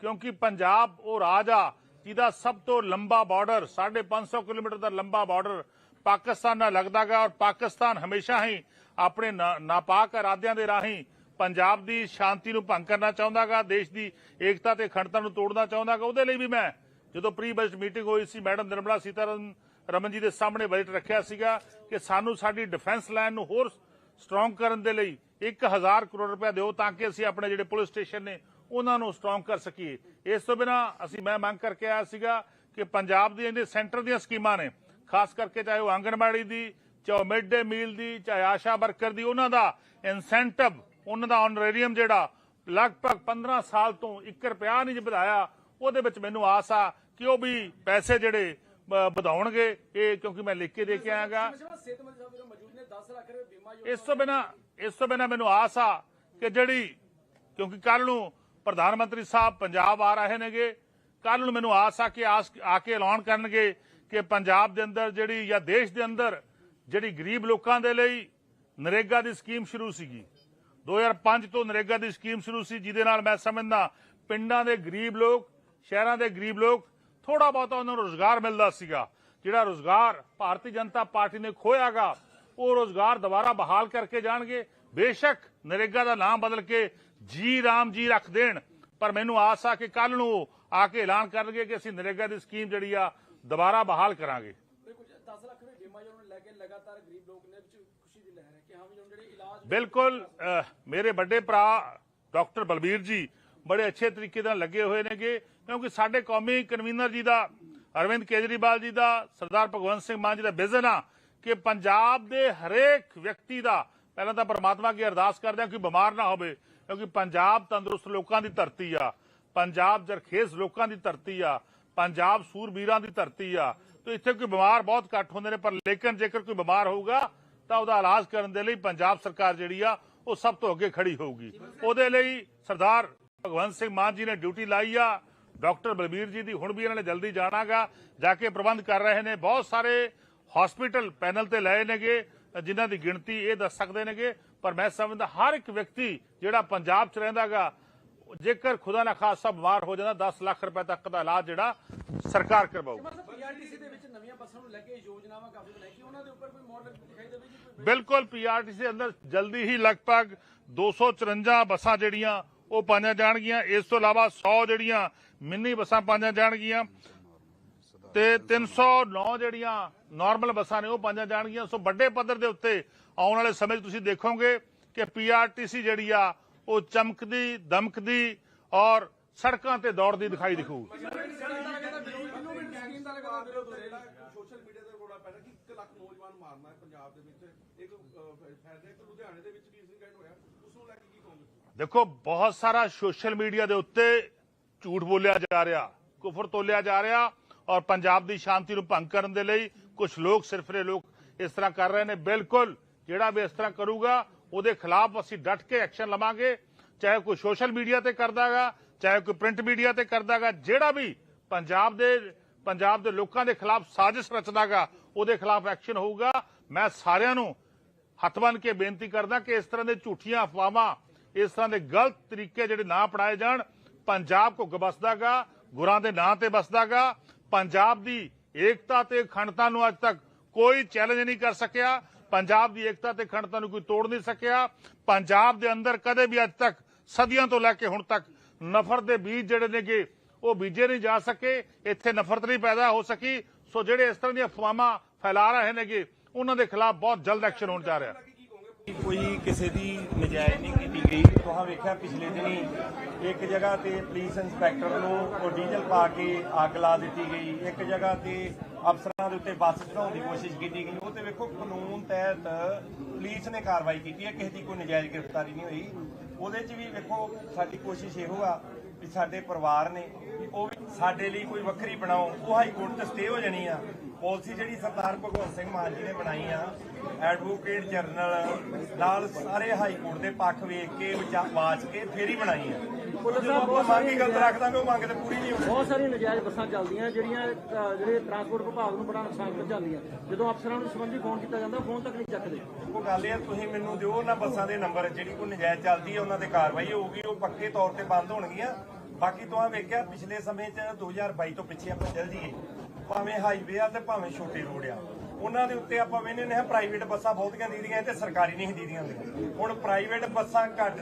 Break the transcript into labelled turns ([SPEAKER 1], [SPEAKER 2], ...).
[SPEAKER 1] ਕਿਉਂਕਿ ਪੰਜਾਬ ਉਹ ਰਾਜ ਆ ਜਿਹਦਾ ਸਭ ਤੋਂ ਲੰਬਾ ਬਾਰਡਰ 550 ਕਿਲੋਮੀਟਰ ਦਾ ਲੰਬਾ ਬਾਰਡਰ ਪਾਕਿਸਤਾਨ ਨਾਲ ਲੱਗਦਾ ਲੱਗਦਾਗਾ ਔਰ ਪਾਕਿਸਤਾਨ ਹਮੇਸ਼ਾ ਹੀ ਆਪਣੇ ਨਾਪਾਕ ਇਰਾਦਿਆਂ ਦੇ ਰਾਹੀਂ ਪੰਜਾਬ ਦੀ ਸ਼ਾਂਤੀ ਨੂੰ ਭੰਗ ਕਰਨਾ ਚਾਹੁੰਦਾਗਾ ਦੇਸ਼ ਦੀ ਏਕਤਾ ਤੇ ਅਖੰਡਤਾ ਨੂੰ ਤੋੜਨਾ ਚਾਹੁੰਦਾਗਾ ਉਹਦੇ ਲਈ ਵੀ ਮੈਂ ਜਦੋਂ ਪ੍ਰੀ ਬਜਟ ਮੀਟਿੰਗ ਹੋਈ ਸੀ, ਮੈਡਮ ਨਿਰਮਲਾ ਸੀਤਾਰਮਨ, ਰਮਨ ਜੀ ਦੇ ਸਾਹਮਣੇ ਬਜਟ ਰੱਖਿਆ ਸੀਗਾ ਕਿ ਸਾਨੂੰ ਸਾਡੀ ਡਿਫੈਂਸ ਲਾਈਨ ਨੂੰ ਹੋਰ ਸਟਰੋਂਗ ਕਰਨ ਦੇ ਲਈ 1000 ਕਰੋੜ ਰੁਪਏ ਦਿਓ ਤਾਂ ਕਿ ਅਸੀਂ ਆਪਣੇ ਜਿਹੜੇ ਪੁਲਿਸ ਸਟੇਸ਼ਨ ਨੇ ਉਹਨਾਂ ਨੂੰ ਸਟਰੋਂਗ ਕਰ ਸਕੀਏ ਇਸ ਤੋਂ ਬਿਨਾ ਅਸੀਂ, ਮੈਂ ਮੰਗ ਕਰਕੇ ਆਇਆ ਸੀਗਾ ਕਿ ਪੰਜਾਬ ਦੀਆਂ ਜਿਹੜੇ ਸੈਂਟਰ ਦੀਆਂ ਸਕੀਮਾਂ ਨੇ, ਖਾਸ ਕਰਕੇ ਚਾਹੇ ਉਹ ਆਂਗਣਵਾੜੀ ਦੀ, ਚਾਹੇ ਮਿਡ ਡੇ ਮੀਲ ਦੀ, ਚਾਹੇ ਆਸ਼ਾ ਵਰਕਰ ਦੀ, ਉਹਨਾਂ ਦਾ ਇਨਸੈਂਟਿਵ ਉਹਨਾਂ ਦਾ ਆਨਰੇਰੀਅਮ ਜਿਹੜਾ ਲਗਭਗ 15 ਸਾਲ ਤੋਂ 1 ਰੁਪਿਆ ਨਹੀਂ ਜੀ ਵਧਾਇਆ, ਉਹਦੇ ਵਿੱਚ ਮੈਨੂੰ ਆਸ ਆ ਕਿ ਉਹ ਵੀ ਪੈਸੇ ਜਿਹੜੇ ਵਧਾਉਣਗੇ। ਇਹ ਕਿਉਂਕਿ ਮੈਂ ਲਿਖ ਕੇ ਦੇ ਕੇ ਆਇਆਗਾ।
[SPEAKER 2] ਸਿਹਤ ਮੰਤਰੀ ਸਾਹਿਬ ਜਿਹੜੇ ਮੌਜੂਦ ਨੇ 10 ਲੱਖ ਰੁਪਏ ਬੀਮਾ ਯੋਜਨਾ
[SPEAKER 1] ਇਸ ਤੋਂ ਬਿਨਾ, ਇਸ ਤੋਂ ਬਿਨਾ ਮੈਨੂੰ ਆਸ ਆ ਕਿ ਜਿਹੜੀ, ਕਿਉਂਕਿ ਕੱਲ ਨੂੰ ਪ੍ਰਧਾਨ ਮੰਤਰੀ ਸਾਹਿਬ ਪੰਜਾਬ ਆ ਰਹੇ ਨੇਗੇ। ਕੱਲ ਨੂੰ ਮੈਨੂੰ ਆਸ ਆ ਕਿ ਆ ਕੇ ਐਲਾਨ ਕਰਨਗੇ ਕਿ ਪੰਜਾਬ ਦੇ ਅੰਦਰ ਜਿਹੜੀ ਜਾਂ ਦੇਸ਼ ਦੇ ਅੰਦਰ ਜਿਹੜੀ ਗਰੀਬ ਲੋਕਾਂ ਦੇ ਲਈ ਨਰੇਗਾ ਦੀ ਸਕੀਮ ਸ਼ੁਰੂ ਸੀਗੀ। 2005 ਤੋਂ ਨਰੇਗਾ ਦੀ ਸਕੀਮ ਸ਼ੁਰੂ ਸੀ, ਜਿਹਦੇ ਨਾਲ ਮੈਂ ਸਮਝਦਾ ਪਿੰਡਾਂ ਦੇ ਗਰੀਬ ਲੋਕ, ਸ਼ਹਿਰਾਂ ਦੇ ਗਰੀਬ ਲੋਕ ਥੋੜਾ ਬਹੁਤਾ ਉਹਨਾਂ ਨੂੰ ਰੋਜ਼ਗਾਰ ਮਿਲਦਾ ਸੀਗਾ। ਜਿਹੜਾ ਰੋਜ਼ਗਾਰ ਭਾਰਤੀ ਜਨਤਾ ਪਾਰਟੀ ਨੇ ਖੋਇਆਗਾ, ਉਹ ਰੋਜ਼ਗਾਰ ਦੁਬਾਰਾ ਬਹਾਲ ਕਰਕੇ ਜਾਣਗੇ। ਬੇਸ਼ੱਕ ਨਰੇਗਾ ਦਾ ਨਾਮ ਬਦਲ ਕੇ ਜੀ ਰਾਮ ਜੀ ਰੱਖ ਦੇਣ ਪਰ ਮੈਨੂੰ ਆਸ ਆ ਕਿ ਕੱਲ ਨੂੰ ਆ ਕੇ ਐਲਾਨ ਕਰਨਗੇ ਕਿ ਅਸੀਂ ਨਰੇਗਾ ਦੀ ਸਕੀਮ ਜਿਹੜੀ ਆ ਦੁਬਾਰਾ ਬਹਾਲ ਕਰਾਂਗੇ।
[SPEAKER 2] ਬਿਲਕੁਲ 10 ਲੱਖ ਰੁਪਏ ਬੀਮਾ ਯੋਜਨਾ ਨੂੰ ਲੈ ਕੇ ਲਗਾਤਾਰ ਗਰੀਬ ਲੋਕ ਨੇ ਵਿੱਚ ਖੁਸ਼ੀ ਦੀ ਲਹਿਰ ਹੈ ਕਿ ਹਾਂ ਵੀ ਹੁਣ ਜਿਹੜੇ ਇਲਾਜ
[SPEAKER 1] ਬਿਲਕੁਲ ਅਹ, ਮੇਰੇ ਵੱਡੇ ਭਰਾ ਡਾਕਟਰ ਬਲਬੀਰ ਜੀ ਬੜੇ ਅੱਛੇ ਤਰੀਕੇ ਨਾਲ ਲੱਗੇ ਹੋਏ ਨੇਗੇ ਕਿਉਂਕਿ ਸਾਡੇ ਕੌਮੀ ਕਨਵੀਨਰ ਜੀ ਦਾ ਅਰਵਿੰਦ ਕੇਜਰੀਵਾਲ ਜੀ ਦਾ ਸਰਦਾਰ ਭਗਵੰਤ ਸਿੰਘ ਮਾਨ ਜੀ ਦਾ ਵਿਜ਼ਨ ਆ ਕਿ ਪੰਜਾਬ ਦੇ ਹਰੇਕ ਵਿਅਕਤੀ ਦਾ ਪਹਿਲਾਂ ਤਾਂ ਪਰਮਾਤਮਾ ਕੀ ਅਰਦਾਸ ਕਰਦੇ ਹਾਂ ਕਿ ਬਿਮਾਰ ਨਾ ਹੋਵੇ ਕਿਉਂਕਿ ਪੰਜਾਬ ਤੰਦਰੁਸਤ ਲੋਕਾਂ ਦੀ ਧਰਤੀ ਆ। ਪੰਜਾਬ ਜਰਖੇਜ਼ ਲੋਕਾਂ ਦੀ ਧਰਤੀ ਆ। ਪੰਜਾਬ ਸੂਰਬੀਰਾਂ ਦੀ ਧਰਤੀ ਆ। ਤੇ ਇੱਥੇ ਕੋਈ ਬਿਮਾਰ ਬਹੁਤ ਘੱਟ ਹੁੰਦੇ ਨੇ, ਪਰ ਲੇਕਿਨ ਜੇਕਰ ਕੋਈ ਬਿਮਾਰ ਹੋਊਗਾ, ਤਾਂ ਉਹਦਾ ਇਲਾਜ ਕਰਨ ਦੇ ਲਈ ਪੰਜਾਬ ਸਰਕਾਰ ਜਿਹੜੀ ਆ, ਉਹ ਸਭ ਤੋਂ ਅੱਗੇ ਖੜੀ ਹੋਊਗੀ। ਉਹਦੇ ਲਈ ਸਰਦਾਰ ਭਗਵੰਤ ਸਿੰਘ ਮਾਨ ਜੀ ਨੇ ਡਿਊਟੀ ਲਾਈ ਆ। ਡਾਕਟਰ ਬਲਬੀਰ ਜੀ ਦੀ ਹੁਣ ਵੀ ਇਹਨਾਂ ਨੇ ਜਲਦੀ ਜਾਣਾਗਾ। ਜਾ ਕੇ ਪ੍ਰਬੰਧ ਕਰ ਰਹੇ ਨੇ। ਬਹੁਤ ਸਾਰੇ ਹਸਪੀਟਲ ਪੈਨਲ ਤੇ ਲਏ ਨੇਗੇ, ਜਿਨ੍ਹਾਂ ਦੀ ਗਿਣਤੀ ਇਹ ਦੱਸ ਸਕਦੇ ਨੇਗੇ। ਪਰ ਮੈਂ ਸਮਝਦਾ ਹਰ ਇੱਕ ਵਿਅਕਤੀ ਜਿਹੜਾ ਪੰਜਾਬ 'ਚ ਰਹਿੰਦਾਗਾ ਜੇਕਰ ਖੁਦਾ ਨਾ ਖਾਸਾ ਬਿਮਾਰ ਹੋ ਜਾਂਦਾ 10 ਲੱਖ ਰੁਪਏ ਤੱਕ ਦਾ ਇਲਾਜ ਜਿਹੜਾ ਸਰਕਾਰ ਕਰਵਾਊਗੀ।
[SPEAKER 2] ਮਤਲਬ ਪੀਆਰਟੀਸੀ ਦੇ ਵਿੱਚ ਨਵੀਆਂ ਬੱਸਾਂ ਨੂੰ ਲੈ ਕੇ ਯੋਜਨਾਵਾਂ ਕਾਫੀ ਬਣਾਈ ਕਿ ਉਹਨਾਂ ਦੇ ਉੱਪਰ ਕੋਈ ਮਾਡਲ ਦਿਖਾਈ ਦੇਵੇ ਜੀ? ਕੋਈ
[SPEAKER 1] ਬਿਲਕੁਲ ਪੀਆਰਟੀਸੀ ਦੇ ਅੰਦਰ ਜਲਦੀ ਹੀ ਲਗਭਗ 254 ਬੱਸਾਂ ਜਿਹੜੀਆਂ ਉਹ ਪਾਈਆਂ ਜਾਣਗੀਆਂ। ਇਸ ਤੋਂ ਇਲਾਵਾ 100 ਜਿਹੜੀਆਂ ਮਿੰਨੀ ਬੱਸਾਂ ਪਾਈਆਂ ਜਾਣਗੀਆਂ ਤੇ 309 ਜਿਹੜੀਆਂ ਨਾਰਮਲ ਬੱਸਾਂ ਨੇ ਉਹ ਪਾਈਆਂ ਜਾਣਗੀਆਂ। ਸੋ ਵੱਡੇ ਪੱਧਰ ਦੇ ਉੱਤੇ ਆਉਣ ਵਾਲੇ ਸਮੇਂ 'ਚ ਤੁਸੀਂ ਦੇਖੋਗੇ ਕਿ ਪੀਆਰਟੀਸੀ ਜਿਹੜੀ ਆ ਉਹ ਚਮਕਦੀ ਦਮਕਦੀ ਔਰ ਸੜਕਾਂ ਤੇ ਦੌੜਦੀ ਦਿਖਾਈ ਦਿਖੂਗੀ।
[SPEAKER 2] ਸਕੀਮ ਦਾ ਲਗਾਤਾਰ ਵਿਰੋਧ ਹੋ ਰਿਹਾ ਜੀ
[SPEAKER 3] ਸੋਸ਼ਲ ਮੀਡੀਆ ਤੇ ਰੋਲਾ ਪੈ ਰਿਹਾ ਕਿ 1 ਲੱਖ ਨੌਜਵਾਨ ਮਾਰਨਾ ਹੈ ਪੰਜਾਬ ਦੇ ਵਿੱਚ। ਇੱਕ ਅਹ, ਫੈਸਲਾ ਇੱਕ ਲੁਧਿਆਣੇ ਦੇ ਵਿੱਚ ਵੀ ਇੰਸੀਡੈਂਟ ਹੋਇਆ। ਉਸ ਨੂੰ ਲੈ ਕੇ ਕੀ ਕਹੋਗੇ?
[SPEAKER 1] ਦੇਖੋ ਬਹੁਤ ਸਾਰਾ ਸੋਸ਼ਲ ਮੀਡੀਆ ਦੇ ਉੱਤੇ ਝੂਠ ਬੋਲਿਆ ਜਾ ਰਿਹਾ ਕੁਫਰ ਤੋਲਿਆ ਜਾ ਰਿਹਾ ਔਰ ਪੰਜਾਬ ਦੀ ਸ਼ਾਂਤੀ ਨੂੰ ਭੰਗ ਕਰਨ ਦੇ ਲਈ ਕੁਝ ਲੋਕ ਸਿਰਫਰੇ ਲੋਕ ਇਸ ਤਰ੍ਹਾਂ ਕਰ ਰਹੇ ਨੇ। ਬਿਲਕੁਲ ਜਿਹੜਾ ਵੀ ਇਸ ਤਰ੍ਹਾਂ ਕਰੂਗਾ, ਉਹਦੇ ਖਿਲਾਫ ਅਸੀਂ ਡਟ ਕੇ ਐਕਸ਼ਨ ਲਵਾਂਗੇ। ਚਾਹੇ ਕੋਈ ਸੋਸ਼ਲ ਮੀਡੀਆ ਤੇ ਕਰਦਾਗਾ, ਚਾਹੇ ਕੋਈ ਪ੍ਰਿੰਟ ਮੀਡੀਆ ਤੇ ਕਰਦਾਗਾ, ਜਿਹੜਾ ਵੀ ਪੰਜਾਬ ਦੇ ਪੰਜਾਬ ਦੇ ਲੋਕਾਂ ਦੇ ਖਿਲਾਫ ਸਾਜ਼ਿਸ਼ ਰਚਦਾਗਾ, ਉਹਦੇ ਖਿਲਾਫ ਐਕਸ਼ਨ ਹੋਊਗਾ। ਮੈਂ ਸਾਰਿਆਂ ਨੂੰ ਹੱਥ ਬੰਨ ਕੇ ਬੇਨਤੀ ਕਰਦਾ ਕਿ ਇਸ ਤਰ੍ਹਾਂ ਦੇ ਝੂਠੀਆਂ ਅਫਵਾਹਾਂ, ਇਸ ਤਰ੍ਹਾਂ ਦੇ ਗਲਤ ਤਰੀਕੇ ਜਿਹੜੇ ਨਾ ਪੜਾਏ ਜਾਣ, ਪੰਜਾਬ ਕੋ ਗਬਸਦਾਗਾ ਗੁਰਾਂ ਦੇ ਨਾਂ ਤੇ ਬਸਦਾਗਾ ਪੰਜਾਬ ਦੀ ਏਕਤਾ ਤੇ ਅਖੰਡਤਾ ਨੂੰ ਅੱਜ ਤੱਕ ਕੋਈ ਚੈਲੰਜ ਨਹੀਂ ਕਰ ਸਕਿਆ। ਪੰਜਾਬ ਦੀ ਏਕਤਾ ਤੇ ਅਖੰਡਤਾ ਨੂੰ ਕੋਈ ਤੋੜ ਨਹੀਂ ਸਕਿਆ। ਪੰਜਾਬ ਦੇ ਅੰਦਰ ਕਦੇ ਵੀ ਅੱਜ ਤੱਕ, ਸਦੀਆਂ ਤੋਂ ਲੈ ਕੇ ਹੁਣ ਤੱਕ ਨਫ਼ਰਤ ਦੇ ਬੀਜ ਜਿਹੜੇ ਨੇਗੇ, ਉਹ ਬੀਜੇ ਨਹੀਂ ਜਾ ਸਕੇ। ਇੱਥੇ ਨਫ਼ਰਤ ਨਹੀਂ ਪੈਦਾ ਹੋ ਸਕੀ। ਸੋ ਜਿਹੜੇ ਇਸ ਤਰ੍ਹਾਂ ਦੀਆਂ ਅਫਵਾਹਾਂ ਫੈਲਾ ਰਹੇ ਨੇਗੇ, ਉਹਨਾਂ ਦੇ ਖਿਲਾਫ ਬਹੁਤ ਜਲਦ ਐਕਸ਼ਨ ਹੋਣ ਜਾ ਰਿਹਾ।
[SPEAKER 4] ਕੋਈ ਕਿਸੇ ਦੀ ਨਜਾਇਜ਼ ਨਹੀਂ ਕੀਤੀ ਗਈ। ਤੁਹਾਂ ਵੇਖਿਆ ਪਿਛਲੇ ਦਿਨੀ ਇੱਕ ਜਗ੍ਹਾ ਤੇ ਪੁਲਿਸ ਇੰਸਪੈਕਟਰ ਨੂੰ ਡੀਜ਼ਲ ਪਾ ਕੇ ਅੱਗ ਲਾ ਦਿੱਤੀ ਗਈ। ਇੱਕ ਜਗ੍ਹਾ ਤੇ ਅਫਸਰਾਂ ਦੇ ਉੱਤੇ ਬੱਸ ਚੜਾਉਣ ਦੀ ਕੋਸ਼ਿਸ਼ ਕੀਤੀ ਗਈ। ਉਹ ਤੇ ਵੇਖੋ, ਕਾਨੂੰਨ ਤਹਿਤ ਪੁਲਿਸ ਨੇ ਕਾਰਵਾਈ ਕੀਤੀ ਹੈ। ਕਿਸੇ ਦੀ ਕੋਈ ਨਜਾਇਜ਼ ਗ੍ਰਿਫਤਾਰੀ ਨਹੀਂ ਹੋਈ। ਉਹਦੇ 'ਚ ਵੀ ਵੇਖੋ, ਸਾਡੀ ਕੋਸ਼ਿਸ਼ ਇਹੋ ਆ ਵੀ ਸਾਡੇ ਪਰਿਵਾਰ ਨੇ ਉਹ ਵੀ ਸਾਡੇ ਲਈ ਕੋਈ ਵੱਖਰੀ ਬਣਾਓ। ਉਹ ਹਾਈ ਕੋਰਟ ਤੇ ਸਟੇ ਹੋ ਜਾਣੀ ਆ। ਪਾਲਿਸੀ ਜਿਹੜੀ ਸਰਦਾਰ ਭਗਵੰਤ ਸਿੰਘ ਮਾਨ ਜੀ ਨੇ ਬਣਾਈ ਆ ਐਡਵੋਕੇਟ ਜਨਰਲ ਨਾਲ ਸਾਰੇ ਹਾਈ ਕੋਰਟ ਦੇ ਪੱਖ ਵੇਖ ਕੇ ਵਿਚਾ- ਵਾਚ ਕੇ ਫੇਰ ਹੀ ਬਣਾਈ ਆ।
[SPEAKER 5] ਪੁਲਿਸ
[SPEAKER 4] ਆਪਾਂ
[SPEAKER 5] ਬਹੁਤ
[SPEAKER 4] ਮੰਗ
[SPEAKER 5] ਸਾਰੀ
[SPEAKER 4] ਹੀ ਗਲਤ ਰੱਖ ਦਾਂਗੇ ਉਹ ਮੰਗ ਤੇ ਪੂਰੀ ਨਹੀਂ ਹੋਣੀ।
[SPEAKER 5] ਬਹੁਤ ਸਾਰੀਆਂ ਨਜਾਇਜ਼ ਬੱਸਾਂ ਚੱਲਦੀਆਂ ਜਿਹੜੀਆਂ ਅ, ਜਿਹੜੇ ਟਰਾਂਸਪੋਰਟ ਵਿਭਾਗ ਨੂੰ ਬੜਾ ਨੁਕਸਾਨ ਪਹੁੰਚਾਉਂਦੀਆਂ। ਜਦੋਂ ਅਫਸਰਾਂ ਨੂੰ ਸੰਬੰਧੀ ਫੋਨ ਕੀਤਾ ਜਾਂਦਾ ਫੋਨ ਤੱਕ ਨਹੀਂ ਚੱਕਦੇ।
[SPEAKER 4] ਉਹ ਗੱਲ ਇਹ ਆ, ਤੁਸੀਂ ਮੈਨੂੰ ਦਿਓ ਉਹਨਾਂ ਬੱਸਾਂ ਦੇ ਨੰਬਰ ਜਿਹੜੀ ਕੋਈ ਨਜਾਇਜ਼ ਚੱਲਦੀ ਹੈ ਉਹਨਾਂ ਤੇ ਕਾਰਵਾਈ ਹੋਊਗੀ ਉਹ ਪੱਕੇ ਤੌਰ ਤੇ ਬੰਦ ਹੋਣਗੀਆਂ। ਬਾਕੀ ਤੁਸੀਂ ਵੇਖਿਆ ਪਿਛਲੇ ਸਮੇਂ 'ਚ 2022 ਤੋਂ ਪਿੱਛੇ ਆਪਾਂ ਚੱਲ ਜੀਏ ਭਾਵੇਂ ਹਾਈਵੇ ਆ ਤੇ ਭਾਵੇਂ ਛੋਟੇ ਰੋਡ ਆ। ਉਹਨਾਂ ਦੇ ਉੱਤੇ ਆਪਾਂ ਵੇਖਦੇ ਨੇ ਪ੍ਰਾਈਵੇਟ ਬੱਸਾਂ ਬਹੁਤੀਆਂ ਦੀਦੀਆਂ ਤੇ ਸਰਕਾਰੀ ਨਹੀਂ ਦੀਦੀਆਂ ਹੁੰਦੀਆਂ। ਹੁਣ ਪ੍ਰਾਈਵੇਟ ਬੱਸਾਂ ਘੱਟ